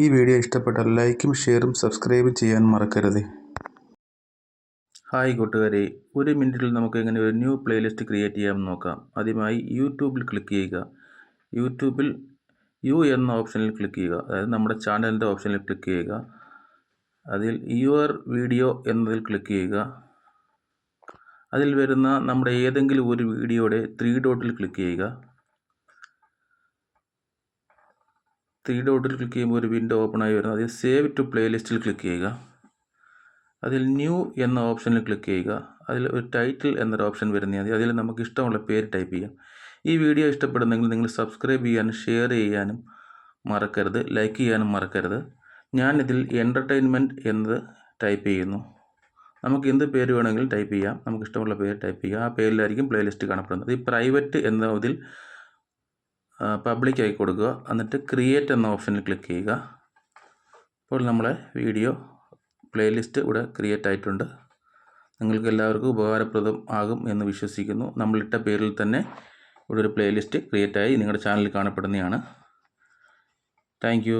ഈ വീഡിയോ ഇഷ്ടപ്പെട്ടാൽ ലൈക്കും ഷെയറും സബ്സ്ക്രൈബും ചെയ്യാൻ മറക്കരുത്. ഹായ് കൂട്ടുകാരെ ഒരു മിനിറ്റിൽ നമുക്ക് എങ്ങനെ ഒരു ന്യൂ പ്ലേലിസ്റ്റ് ക്രിയേറ്റ് ചെയ്യാമെന്ന് നോക്കാം. ആദ്യമായി യൂട്യൂബിൽ ക്ലിക്ക് ചെയ്യുക. യൂട്യൂബിൽ യു എന്ന ഓപ്ഷനിൽ ക്ലിക്ക് ചെയ്യുക. അതായത് നമ്മുടെ ചാനലിന്റെ ഓപ്ഷനിൽ ക്ലിക്ക് ചെയ്യുക. അതിൽ യുവർ വീഡിയോ എന്നതിൽ ക്ലിക്ക് ചെയ്യുക. അതിൽ വരുന്ന നമ്മുടെ ഏതെങ്കിലും ഒരു വീഡിയോയുടെ ത്രീ ഡോട്ടിൽ ക്ലിക്ക് ചെയ്യുക. ത്രീ ഡോട്ടിൽ ക്ലിക്ക് ചെയ്യുമ്പോൾ ഒരു വിൻഡോ ഓപ്പൺ ആയി വരുന്നത് അതിൽ സേവ് ടു പ്ലേലിസ്റ്റിൽ ക്ലിക്ക് ചെയ്യുക. അതിൽ ന്യൂ എന്ന ഓപ്ഷനിൽ ക്ലിക്ക് ചെയ്യുക. അതിൽ ഒരു ടൈറ്റിൽ എന്നൊരു ഓപ്ഷൻ വരുന്നത് അതിൽ നമുക്ക് ഇഷ്ടമുള്ള പേര് ടൈപ്പ് ചെയ്യാം. ഈ വീഡിയോ ഇഷ്ടപ്പെടുന്നെങ്കിൽ നിങ്ങൾ സബ്സ്ക്രൈബ് ചെയ്യാനും ഷെയർ ചെയ്യാനും മറക്കരുത്. ലൈക്ക് ചെയ്യാനും മറക്കരുത്. ഞാനിതിൽ എന്റർടൈൻമെന്റ് എന്നത് ടൈപ്പ് ചെയ്യുന്നു. നമുക്ക് എന്ത് പേര് വേണമെങ്കിലും ടൈപ്പ് ചെയ്യാം. നമുക്ക് ഇഷ്ടമുള്ള പേര് ടൈപ്പ് ചെയ്യാം. ആ പേരിലായിരിക്കും പ്ലേലിസ്റ്റ് കാണപ്പെടുന്നത്. ഈ പ്രൈവറ്റ് എന്നതിൽ പബ്ലിക് ആയി കൊടുക്കുക. എന്നിട്ട് ക്രിയേറ്റ് എന്ന ഓപ്ഷനിൽ ക്ലിക്ക് ചെയ്യുക. അപ്പോൾ നമ്മളെ വീഡിയോ പ്ലേലിസ്റ്റ് ഇവിടെ ക്രിയേറ്റ് ആയിട്ടുണ്ട്. നിങ്ങൾക്ക് എല്ലാവർക്കും ഉപകാരപ്രദം ആകും എന്ന് വിശ്വസിക്കുന്നു. നമ്മളിട്ട പേരിൽ തന്നെ ഇവിടെ ഒരു പ്ലേലിസ്റ്റ് ക്രിയേറ്റ് ആയി നിങ്ങളുടെ ചാനലിൽ കാണപ്പെടുന്നതാണ്. താങ്ക്